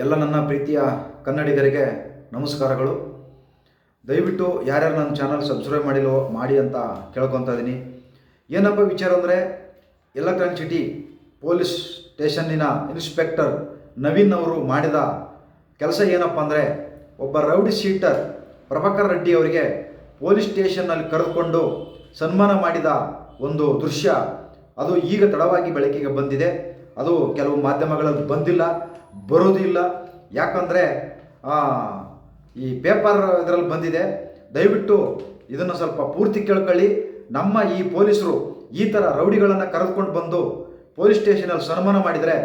ಎಲ್ಲ ನನ್ನ ಪ್ರೀತಿಯ ಕನ್ನಡಿಗರಿಗೆ ನಮಸ್ಕಾರಗಳು. ದಯವಿಟ್ಟು ಯಾರ್ಯಾರು ನನ್ನ ಚಾನಲ್ ಸಬ್ಸ್ಕ್ರೈಬ್ ಮಾಡಿಲ್ಲೋ ಮಾಡಿ ಅಂತ ಕೇಳ್ಕೊತಾ ಇದ್ದೀನಿ. ಏನಪ್ಪ ವಿಚಾರ ಅಂದರೆ ಎಲೆಕ್ಟ್ರಾನಿಕ್ ಸಿಟಿ ಪೊಲೀಸ್ ಸ್ಟೇಷನ್ನಿನ ಇನ್ಸ್ಪೆಕ್ಟರ್ ನವೀನ್ ಅವರು ಮಾಡಿದ ಕೆಲಸ ಏನಪ್ಪ ಅಂದರೆ, ಒಬ್ಬ ರೌಡಿ ಶೀಟರ್ ಪ್ರಭಾಕರ್ ರೆಡ್ಡಿ ಅವರಿಗೆ ಪೊಲೀಸ್ ಸ್ಟೇಷನ್ನಲ್ಲಿ ಕರೆದುಕೊಂಡು ಸನ್ಮಾನ ಮಾಡಿದ ಒಂದು ದೃಶ್ಯ. ಅದು ಈಗ ತಡವಾಗಿ ಬೆಳಕಿಗೆ ಬಂದಿದೆ. ಅದು ಕೆಲವು ಮಾಧ್ಯಮಗಳಲ್ಲಿ ಬಂದಿಲ್ಲ. ಬರೋದಿಲ್ಲ. ಯಾಕಂದರೆ ಈ ಪೇಪರ್ ಇದರಲ್ಲಿ ಬಂದಿದೆ. ದಯವಿಟ್ಟು ಇದನ್ನು ಸ್ವಲ್ಪ ಪೂರ್ತಿ ಕೇಳ್ಕೊಳ್ಳಿ. ನಮ್ಮ ಈ ಪೊಲೀಸರು ಈ ಥರ ರೌಡಿಗಳನ್ನು ಕರೆದುಕೊಂಡು ಬಂದು ಪೊಲೀಸ್ ಸ್ಟೇಷನಲ್ಲಿ ಸನ್ಮಾನ ಮಾಡಿದರೆ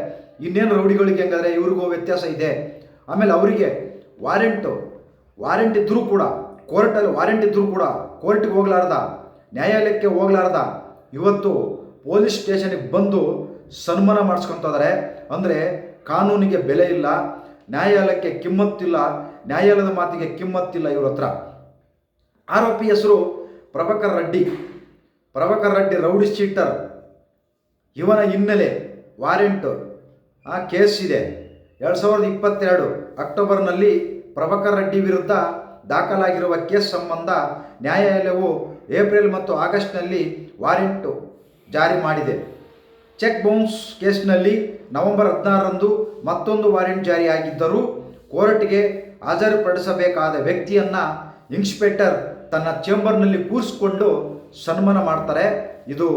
ಇನ್ನೇನು ರೌಡಿಗಳಿಗೆ ಹೆಂಗಾದರೆ ಇವ್ರಿಗೂ ವ್ಯತ್ಯಾಸ ಇದೆ. ಆಮೇಲೆ ಅವರಿಗೆ ವಾರೆಂಟು, ವಾರೆಂಟ್ ಇದ್ದರೂ ಕೂಡ, ಕೋರ್ಟಲ್ಲಿ ವಾರೆಂಟ್ ಇದ್ದರೂ ಕೂಡ ಕೋರ್ಟ್ಗೆ ಹೋಗ್ಲಾರ್ದ, ನ್ಯಾಯಾಲಯಕ್ಕೆ ಹೋಗ್ಲಾರ್ದ, ಇವತ್ತು ಪೊಲೀಸ್ ಸ್ಟೇಷನಿಗೆ ಬಂದು ಸನ್ಮಾನ ಮಾಡಿಸ್ಕೊತಿದ್ದಾರೆ ಅಂದರೆ ಕಾನೂನಿಗೆ ಬೆಲೆ ಇಲ್ಲ, ನ್ಯಾಯಾಲಯಕ್ಕೆ ಕಿಮ್ಮತ್ತಿಲ್ಲ, ನ್ಯಾಯಾಲಯದ ಮಾತಿಗೆ ಕಿಮ್ಮತ್ತಿಲ್ಲ ಇವ್ರ ಹತ್ರ. ಆರೋಪಿ ಹೆಸರು ಪ್ರಭಾಕರ್ ರೆಡ್ಡಿ. ಪ್ರಭಾಕರ್ ರೆಡ್ಡಿ ರೌಡಿ ಶೀಟರ್ ಇವನ ಹಿನ್ನೆಲೆ ವಾರೆಂಟ್, ಆ, ಕೇಸ್ ಇದೆ. ಎರಡು ಸಾವಿರದ ಇಪ್ಪತ್ತೆರಡು ಅಕ್ಟೋಬರ್ನಲ್ಲಿ ಪ್ರಭಾಕರ್ ರೆಡ್ಡಿ ವಿರುದ್ಧ ದಾಖಲಾಗಿರುವ ಕೇಸ್ ಸಂಬಂಧ ನ್ಯಾಯಾಲಯವು ಏಪ್ರಿಲ್ ಮತ್ತು ಆಗಸ್ಟ್ನಲ್ಲಿ ವಾರೆಂಟು ಜಾರಿ ಮಾಡಿದೆ. ಚೆಕ್ ಬೌನ್ಸ್ ಕೇಸ್ನಲ್ಲಿ ನವೆಂಬರ್ ಹದಿನಾರರಂದು ಮತ್ತೊಂದು ವಾರೆಂಟ್ ಜಾರಿಯಾಗಿದ್ದರೂ ಕೋರ್ಟ್ಗೆ ಹಾಜರುಪಡಿಸಬೇಕಾದ ವ್ಯಕ್ತಿಯನ್ನು ಇನ್ಸ್ಪೆಕ್ಟರ್ ತನ್ನ ಚೇಂಬರ್ನಲ್ಲಿ ಕೂರಿಸ್ಕೊಂಡು ಸನ್ಮಾನ ಮಾಡ್ತಾರೆ. ಇದು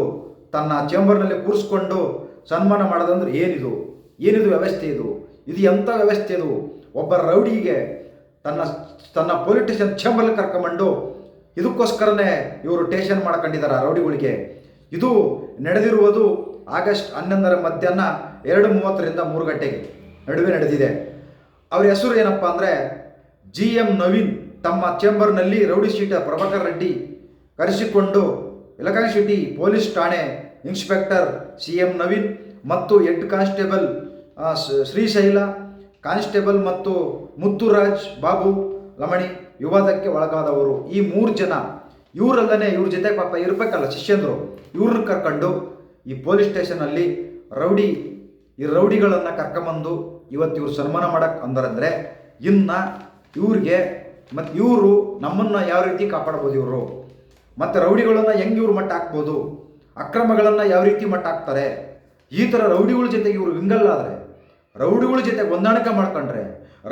ತನ್ನ ಚೇಂಬರ್ನಲ್ಲಿ ಕೂರಿಸ್ಕೊಂಡು ಸನ್ಮಾನ ಮಾಡೋದಂದ್ರೆ ಏನಿದು? ಏನಿದು ವ್ಯವಸ್ಥೆ ಇದು? ಇದು ಎಂಥ ವ್ಯವಸ್ಥೆ ಇದು? ಒಬ್ಬ ರೌಡಿಗೆ ತನ್ನ ತನ್ನ ಪೊಲೀಸ್ ಸ್ಟೇಷನ್ ಚೇಂಬರ್ಲಿ ಕರ್ಕೊಂಬಂಡು ಇದಕ್ಕೋಸ್ಕರನೇ ಇವರು ಟೇಷನ್ ಮಾಡ್ಕೊಂಡಿದ್ದಾರೆ ರೌಡಿಗಳಿಗೆ. ಇದು ನಡೆದಿರುವುದು ಆಗಸ್ಟ್ ಹನ್ನೊಂದರ ಮಧ್ಯಾಹ್ನ ಎರಡು ಮೂವತ್ತರಿಂದ ಮೂರು ಗಂಟೆಗೆ ನಡುವೆ ನಡೆದಿದೆ. ಅವರ ಹೆಸರು ಏನಪ್ಪ ಅಂದರೆ ಜಿ ಎಂ ನವೀನ್. ತಮ್ಮ ಚೇಂಬರ್ನಲ್ಲಿ ರೌಡಿ ಶೀಟ ಪ್ರಭಾಕರ್ ರೆಡ್ಡಿ ಕರೆಸಿಕೊಂಡು ಯಲಕಾಯಿ ಸಿಟಿ ಪೊಲೀಸ್ ಠಾಣೆ ಇನ್ಸ್ಪೆಕ್ಟರ್ ಸಿ ಎಂ ನವೀನ್ ಮತ್ತು ಹೆಡ್ ಕಾನ್ಸ್ಟೇಬಲ್ ಶ್ರೀಶೈಲ, ಕಾನ್ಸ್ಟೇಬಲ್ ಮತ್ತು ಮುತ್ತುರಾಜ್ ಬಾಬು ಲಮಣಿ ವಿವಾದಕ್ಕೆ ಒಳಗಾದವರು. ಈ ಮೂರು ಜನ ಇವರಲ್ಲದೆ ಇವ್ರ ಜೊತೆ ಪಾಪ ಇರಬೇಕಲ್ಲ ಶಿಷ್ಯಂದರು, ಇವ್ರನ್ನ ಕರ್ಕೊಂಡು ಈ ಪೊಲೀಸ್ ಸ್ಟೇಷನಲ್ಲಿ ರೌಡಿ, ಈ ರೌಡಿಗಳನ್ನು ಕರ್ಕೊಂಬಂದು ಇವತ್ತು ಇವ್ರು ಸನ್ಮಾನ ಮಾಡಕ್ಕೆ ಅಂದರಂದರೆ ಇನ್ನು ಇವ್ರಿಗೆ ಮತ್ತು ಇವರು ನಮ್ಮನ್ನು ಯಾವ ರೀತಿ ಕಾಪಾಡ್ಬೋದು ಇವರು? ಮತ್ತು ರೌಡಿಗಳನ್ನು ಹೆಂಗೆ ಇವ್ರು ಮಟ್ಟ ಹಾಕ್ಬೋದು? ಅಕ್ರಮಗಳನ್ನು ಯಾವ ರೀತಿ ಮಟ್ಟ ಹಾಕ್ತಾರೆ? ಈ ಥರ ರೌಡಿಗಳ ಜೊತೆಗೆ ಇವರು ವಿಂಗಲ್ಲಾದರೆ ರೌಡಿಗಳ ಜೊತೆ ಹೊಂದಾಣಿಕೆ ಮಾಡ್ಕೊಂಡ್ರೆ,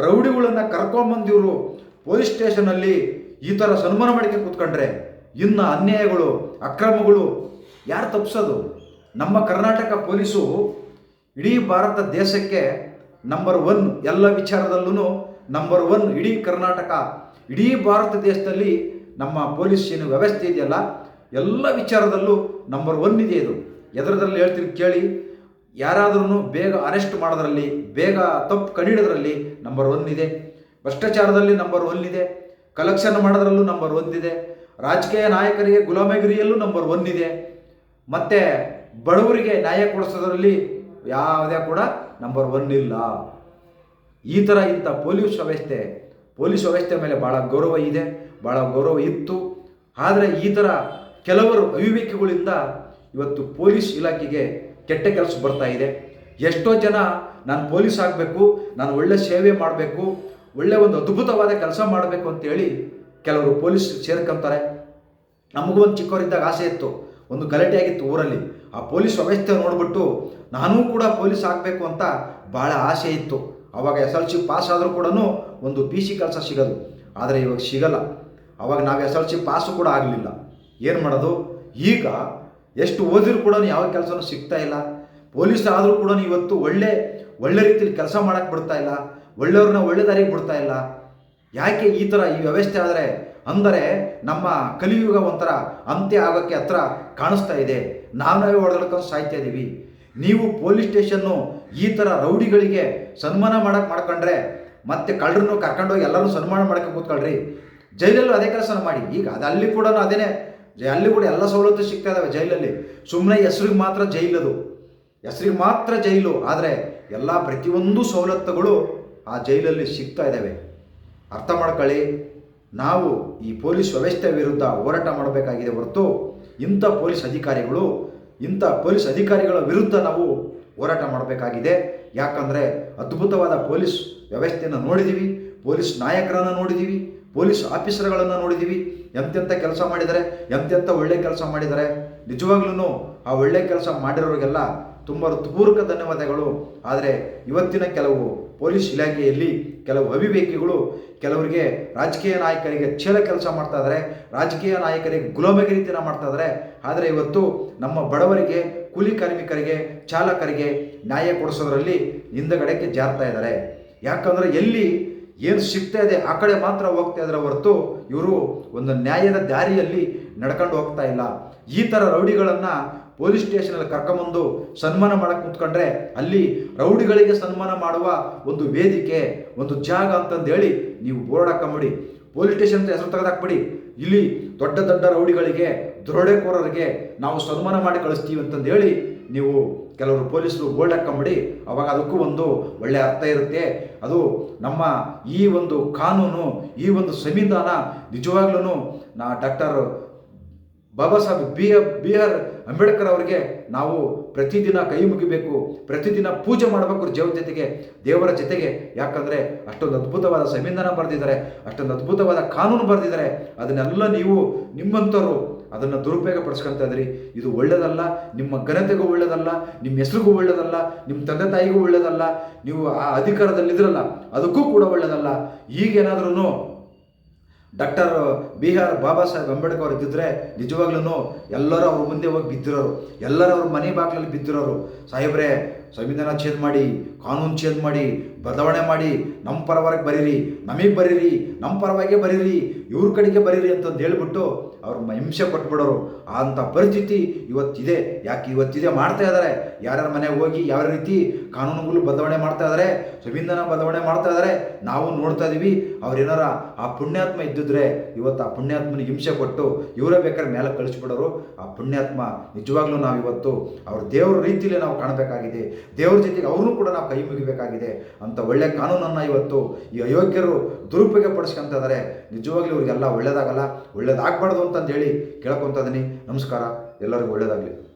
ರೌಡಿಗಳನ್ನು ಕರ್ಕೊಂಬಂದು ಇವರು ಪೊಲೀಸ್ ಸ್ಟೇಷನಲ್ಲಿ ಈ ಥರ ಸನ್ಮಾನ ಮಾಡಿಕೆ ಕೂತ್ಕೊಂಡ್ರೆ ಇನ್ನು ಅನ್ಯಾಯಗಳು, ಅಕ್ರಮಗಳು ಯಾರು ತಪ್ಪಿಸೋದು ನಮ್ಮ ಕರ್ನಾಟಕ ಪೊಲೀಸು ಇಡೀ ಭಾರತ ದೇಶಕ್ಕೆ ನಂಬರ್ ಒನ್ ಎಲ್ಲ ವಿಚಾರದಲ್ಲೂ ನಂಬರ್ ಒನ್ ಇಡೀ ಕರ್ನಾಟಕ, ಇಡೀ ಭಾರತ ದೇಶದಲ್ಲಿ ನಮ್ಮ ಪೊಲೀಸ್ ಏನು ವ್ಯವಸ್ಥೆ ಇದೆಯಲ್ಲ, ಎಲ್ಲ ವಿಚಾರದಲ್ಲೂ ನಂಬರ್ ಒನ್ ಇದೆ ಇದು. ಎದರದಲ್ಲಿ ಹೇಳ್ತೀನಿ ಕೇಳಿ ಯಾರಾದ್ರೂ ಬೇಗ ಅರೆಸ್ಟ್ ಮಾಡೋದ್ರಲ್ಲಿ, ಬೇಗ ತಪ್ಪು ಕಂಡಿಡೋದ್ರಲ್ಲಿ ನಂಬರ್ ಒನ್ ಇದೆ. ಭ್ರಷ್ಟಾಚಾರದಲ್ಲಿ ನಂಬರ್ ಒನ್ ಇದೆ. ಕಲೆಕ್ಷನ್ ಮಾಡೋದ್ರಲ್ಲೂ ನಂಬರ್ ಇದೆ. ರಾಜಕೀಯ ನಾಯಕರಿಗೆ, ಗುಲಾಮಗಿರಿಯಲ್ಲೂ ನಂಬರ್ ಒನ್ ಇದೆ. ಮತ್ತು ಬಡವರಿಗೆ ನ್ಯಾಯ ಕೊಡಿಸೋದ್ರಲ್ಲಿ ಯಾವುದೇ ಕೂಡ ನಂಬರ್ ಒನ್ ಇಲ್ಲ. ಈ ಥರ ಇಂಥ ಪೊಲೀಸ್ ವ್ಯವಸ್ಥೆ ಪೊಲೀಸ್ ವ್ಯವಸ್ಥೆ ಮೇಲೆ ಭಾಳ ಗೌರವ ಇದೆ ಭಾಳ ಗೌರವ ಇತ್ತು. ಆದರೆ ಈ ಥರ ಕೆಲವರು ಅವಿವೇಕಿಗಳಿಂದ ಇವತ್ತು ಪೊಲೀಸ್ ಇಲಾಖೆಗೆ ಕೆಟ್ಟ ಕೆಲಸ ಬರ್ತಾ ಇದೆ. ಎಷ್ಟೋ ಜನ ನಾನು ಪೊಲೀಸ್ ಆಗಬೇಕು, ನಾನು ಒಳ್ಳೆ ಸೇವೆ ಮಾಡಬೇಕು, ಒಳ್ಳೆ ಒಂದು ಅದ್ಭುತವಾದ ಕೆಲಸ ಮಾಡಬೇಕು ಅಂತೇಳಿ ಕೆಲವರು ಪೊಲೀಸ್ ಸೇರ್ಕೊಂತಾರೆ. ನಮಗೂ ಒಂದು ಚಿಕ್ಕವರಿದ್ದಾಗ ಆಸೆ ಇತ್ತು. ಒಂದು ಗಲಾಟೆ ಆಗಿತ್ತು ಊರಲ್ಲಿ. ಆ ಪೊಲೀಸ್ ವ್ಯವಸ್ಥೆ ನೋಡಿಬಿಟ್ಟು ನಾನೂ ಕೂಡ ಪೊಲೀಸ್ ಆಗಬೇಕು ಅಂತ ಭಾಳ ಆಸೆ ಇತ್ತು. ಆವಾಗ ಎಸ್ ಎಲ್ ಸಿ ಪಾಸ್ ಆದರೂ ಕೂಡ ಒಂದು ಪಿ ಸಿ ಕೆಲಸ ಸಿಗೋದು. ಆದರೆ ಇವಾಗ ಸಿಗಲ್ಲ. ಆವಾಗ ನಾವು ಎಸ್ ಎಲ್ ಸಿ ಪಾಸು ಕೂಡ ಆಗಲಿಲ್ಲ. ಏನು ಮಾಡೋದು? ಈಗ ಎಷ್ಟು ಓದಿದ್ರು ಕೂಡ ಯಾವ ಕೆಲಸನೂ ಸಿಗ್ತಾ ಇಲ್ಲ. ಪೊಲೀಸ್ ಆದರೂ ಕೂಡ ಇವತ್ತು ಒಳ್ಳೆ ಒಳ್ಳೆ ರೀತಿಯಲ್ಲಿ ಕೆಲಸ ಮಾಡೋಕ್ಕೆ ಬಿಡ್ತಾ ಇಲ್ಲ. ಒಳ್ಳೆಯವ್ರನ್ನ ಒಳ್ಳೆ ದಾರಿಗೆ ಬಿಡ್ತಾ ಇಲ್ಲ. ಯಾಕೆ ಈ ಥರ ಈ ವ್ಯವಸ್ಥೆ ಆದರೆ ಅಂದರೆ ನಮ್ಮ ಕಲಿಯುಗ ಒಂಥರ ಅಂತ್ಯ ಆಗೋಕ್ಕೆ ಹತ್ರ ಕಾಣಿಸ್ತಾ ಇದೆ. ನಾವು ನಾವೇ ಹೊಡೆದಳ್ಕೊಂಡು ಸಾಯ್ತಾ ಇದ್ದೀವಿ ನೀವು ಪೊಲೀಸ್ ಸ್ಟೇಷನ್ನು ಈ ಥರ ರೌಡಿಗಳಿಗೆ ಸನ್ಮಾನ ಮಾಡಕ್ಕೆ ಮಾಡ್ಕೊಂಡ್ರೆ ಮತ್ತೆ ಕಳ್ಳರನ್ನು ಕರ್ಕೊಂಡೋಗಿ ಎಲ್ಲರೂ ಸನ್ಮಾನ ಮಾಡೋಕ್ಕೆ ಕೂತ್ಕೊಳ್ರಿ. ಜೈಲಲ್ಲೂ ಅದೇ ಕೆಲಸನ ಮಾಡಿ. ಈಗ ಅದು ಅಲ್ಲಿ ಕೂಡ ಅದೇನೆ ಅಲ್ಲಿ ಕೂಡ ಎಲ್ಲ ಸವಲತ್ತು ಸಿಗ್ತಾ ಇದಾವೆ ಜೈಲಲ್ಲಿ. ಸುಮ್ಮನೆ ಹೆಸ್ರಿಗೆ ಮಾತ್ರ ಜೈಲದು ಹೆಸ್ರಿಗೆ ಮಾತ್ರ ಜೈಲು. ಆದರೆ ಎಲ್ಲ ಪ್ರತಿಯೊಂದು ಸವಲತ್ತುಗಳು ಆ ಜೈಲಲ್ಲಿ ಸಿಗ್ತಾ ಇದ್ದಾವೆ ಅರ್ಥ ಮಾಡ್ಕೊಳ್ಳಿ. ನಾವು ಈ ಪೊಲೀಸ್ ವ್ಯವಸ್ಥೆ ವಿರುದ್ಧ ಹೋರಾಟ ಮಾಡಬೇಕಾಗಿದೆ ಹೊರತು ಇಂಥ ಪೊಲೀಸ್ ಅಧಿಕಾರಿಗಳು, ಇಂಥ ಪೊಲೀಸ್ ಅಧಿಕಾರಿಗಳ ವಿರುದ್ಧ ನಾವು ಹೋರಾಟ ಮಾಡಬೇಕಾಗಿದೆ. ಯಾಕಂದರೆ ಅದ್ಭುತವಾದ ಪೊಲೀಸ್ ವ್ಯವಸ್ಥೆಯನ್ನು ನೋಡಿದ್ದೀವಿ ಪೊಲೀಸ್ ನಾಯಕರನ್ನು ನೋಡಿದ್ದೀವಿ ಪೊಲೀಸ್ ಆಫೀಸರ್ಗಳನ್ನು ನೋಡಿದ್ದೀವಿ ಎಂತೆಂಥ ಕೆಲಸ ಮಾಡಿದರೆ ಎಂತೆಂಥ ಒಳ್ಳೆ ಕೆಲಸ ಮಾಡಿದ್ದಾರೆ. ನಿಜವಾಗ್ಲೂ ಆ ಒಳ್ಳೆ ಕೆಲಸ ಮಾಡಿರೋರಿಗೆಲ್ಲ ತುಂಬ ಹೃತ್ಪೂರ್ವಕ ಧನ್ಯವಾದಗಳು. ಆದರೆ ಇವತ್ತಿನ ಕೆಲವು ಪೊಲೀಸ್ ಇಲಾಖೆಯಲ್ಲಿ ಕೆಲವು ಅವಿವೇಕಿಗಳು ಕೆಲವರಿಗೆ ರಾಜಕೀಯ ನಾಯಕರಿಗೆ ಛೇಲ ಕೆಲಸ ಮಾಡ್ತಾ ಇದ್ದಾರೆ ರಾಜಕೀಯ ನಾಯಕರಿಗೆ ಗುಲಾಮಗಿರಿತನ ಮಾಡ್ತಾ ಇದ್ದಾರೆ ಆದರೆ ಇವತ್ತು ನಮ್ಮ ಬಡವರಿಗೆ, ಕೂಲಿ ಕಾರ್ಮಿಕರಿಗೆ, ಚಾಲಕರಿಗೆ ನ್ಯಾಯ ಕೊಡಿಸೋದ್ರಲ್ಲಿ ಹಿಂದಗಡೆಗೆ ಜಾರ್ತಾ ಇದ್ದಾರೆ ಯಾಕಂದರೆ ಎಲ್ಲಿ ಏನು ಸಿಗ್ತಾ ಇದೆ, ಆ ಕಡೆ ಮಾತ್ರ ಹೋಗ್ತಾ ಇದ್ದಾರೆ ಹೊರತು ಇವರು ಒಂದು ನ್ಯಾಯದ ದಾರಿಯಲ್ಲಿ ನಡ್ಕೊಂಡು ಹೋಗ್ತಾ ಇಲ್ಲ. ಈ ಥರ ರೌಡಿಗಳನ್ನು ಪೊಲೀಸ್ ಸ್ಟೇಷನಲ್ಲಿ ಕರ್ಕೊಂಬಂದು ಸನ್ಮಾನ ಮಾಡಕ್ಕೆ ಕುತ್ಕೊಂಡ್ರೆ ಅಲ್ಲಿ ರೌಡಿಗಳಿಗೆ ಸನ್ಮಾನ ಮಾಡುವ ಒಂದು ವೇದಿಕೆ ಒಂದು ಜಾಗ ಅಂತಂದೇಳಿ ನೀವು ಬೋರ್ಡ್ ಹಾಕೊಂಬಿಡಿ ಪೊಲೀಸ್ ಸ್ಟೇಷನ್ ಅಂತ ಹೆಸರು ತೆಗೆದಾಕ್ಬಿಡಿ ಇಲ್ಲಿ ದೊಡ್ಡ ದೊಡ್ಡ ರೌಡಿಗಳಿಗೆ ದ್ರೋಡೆಕೋರರಿಗೆ ನಾವು ಸನ್ಮಾನ ಮಾಡಿ ಕಳಿಸ್ತೀವಿ ಅಂತಂದು ಹೇಳಿ ನೀವು ಕೆಲವರು ಪೊಲೀಸರು ಬೋರ್ಡ್ ಹಾಕೊಂಬಿಡಿ ಅವಾಗ ಅದಕ್ಕೂ ಒಂದು ಒಳ್ಳೆಯ ಅರ್ಥ ಇರುತ್ತೆ ಅದು ನಮ್ಮ ಈ ಒಂದು ಕಾನೂನು ಈ ಒಂದು ಸಂವಿಧಾನ ನಿಜವಾಗ್ಲೂ ನಾ doctor Baba Saheb B B R Ambedkar ಅವರಿಗೆ ನಾವು ಪ್ರತಿದಿನ ಕೈ ಮುಗಿಬೇಕು, ಪ್ರತಿದಿನ ಪೂಜೆ ಮಾಡಬೇಕು ದೇವ್ರ ಜೊತೆಗೆ, ದೇವರ ಜೊತೆಗೆ. ಯಾಕಂದರೆ ಅಷ್ಟೊಂದು ಅದ್ಭುತವಾದ ಸಂವಿಧಾನ ಬರೆದಿದ್ದಾರೆ, ಅಷ್ಟೊಂದು ಅದ್ಭುತವಾದ ಕಾನೂನು ಬರೆದಿದ್ದಾರೆ. ಅದನ್ನೆಲ್ಲ ನೀವು ನಿಮ್ಮಂಥವ್ರು ಅದನ್ನು ದುರುಪಯೋಗ ಪಡಿಸ್ಕೊತಾ ಇದ್ರಿ ಇದು ಒಳ್ಳೆಯದಲ್ಲ ನಿಮ್ಮ ಘನತೆಗೂ ಒಳ್ಳೆಯದಲ್ಲ ನಿಮ್ಮ ಹೆಸರಿಗೂ ಒಳ್ಳೆಯದಲ್ಲ ನಿಮ್ಮ ತಂದೆ ತಾಯಿಗೂ ಒಳ್ಳೆಯದಲ್ಲ ನೀವು ಆ ಅಧಿಕಾರದಲ್ಲಿದ್ರಲ್ಲ, ಅದಕ್ಕೂ ಕೂಡ ಒಳ್ಳೆಯದಲ್ಲ ಈಗೇನಾದ್ರೂ doctor B R Baba Saheb Ambedkar ಅವರು ಇದ್ದಿದ್ರೆ ನಿಜವಾಗ್ಲೂ ಎಲ್ಲರೂ ಅವ್ರ ಮುಂದೆ ಹೋಗಿ ಬಿದ್ದಿರೋರು. ಎಲ್ಲರೂ ಅವ್ರ ಮನೆ ಬಾಗಿಲಲ್ಲಿ ಬಿದ್ದಿರೋರು. ಸಾಹೇಬ್ರೆ ಸಂವಿಧಾನ ಛೇದ್ ಮಾಡಿ, ಕಾನೂನು ಛೇದ್ ಮಾಡಿ, ಬದಲಾವಣೆ ಮಾಡಿ, ನಮ್ಮ ಪರವಾಗಿ ಬರೀರಿ, ನಮಗೆ ಬರೀರಿ, ನಮ್ಮ ಪರವಾಗಿ ಬರೀರಿ, ಇವ್ರ ಕಡೆಗೆ ಬರೀರಿ ಅಂತಂದು ಹೇಳ್ಬಿಟ್ಟು ಅವ್ರ ಹಿಂಸೆ ಕೊಟ್ಬಿಡೋರು. ಅಂಥ ಪರಿಸ್ಥಿತಿ ಇವತ್ತಿದೆ. ಯಾಕೆ ಇವತ್ತಿದೆ ಮಾಡ್ತಾ ಇದ್ದಾರೆ? ಯಾರ್ಯಾರ ಮನೆಗೆ ಹೋಗಿ ಯಾವ ರೀತಿ ಕಾನೂನುಗಳು ಬದಲಾವಣೆ ಮಾಡ್ತಾ ಇದ್ದಾರೆ, ಸಂವಿಧಾನ ಬದಲಾವಣೆ ಮಾಡ್ತಾ ಇದ್ದಾರೆ, ನಾವು ನೋಡ್ತಾ ಇದ್ದೀವಿ ಅವ್ರೇನಾರ ಆ ಪುಣ್ಯಾತ್ಮ ಇದ್ದಿದ್ರೆ ಇವತ್ತು ಆ ಪುಣ್ಯಾತ್ಮನಿಗೆ ಹಿಂಸೆ ಕೊಟ್ಟು ಇವರೇ ಬೇಕಾದ್ರೆ ಮೇಲೆ ಕಳಿಸ್ಬಿಡೋರು. ಆ ಪುಣ್ಯಾತ್ಮ ನಿಜವಾಗ್ಲೂ ನಾವು ಇವತ್ತು ಅವ್ರ ದೇವರ ರೀತಿಯಲ್ಲೇ ನಾವು ಕಾಣಬೇಕಾಗಿದೆ. ದೇವ್ರ ಜೊತೆಗೆ ಅವ್ರನ್ನೂ ಕೂಡ ನಾವು ಕೈ ಮುಗಿಬೇಕಾಗಿದೆ ಅಂತ ಒಳ್ಳೆ ಕಾನೂನನ್ನು ಇವತ್ತು ಈ ಅಯೋಗ್ಯರು ದುರುಪಯೋಗ ಪಡಿಸ್ಕೊಂತ ಇದ್ದಾರೆ ನಿಜವಾಗ್ಲೂ ಇವ್ರಿಗೆಲ್ಲ ಒಳ್ಳೇದಾಗಲ್ಲ, ಒಳ್ಳೇದಾಗಬಾರ್ದು ಅಂತಂದು ಹೇಳಿ ಕೇಳ್ಕೊತ ಇದ್ದೀನಿ ನಮಸ್ಕಾರ. ಎಲ್ಲರಿಗೂ ಒಳ್ಳೇದಾಗಲಿ.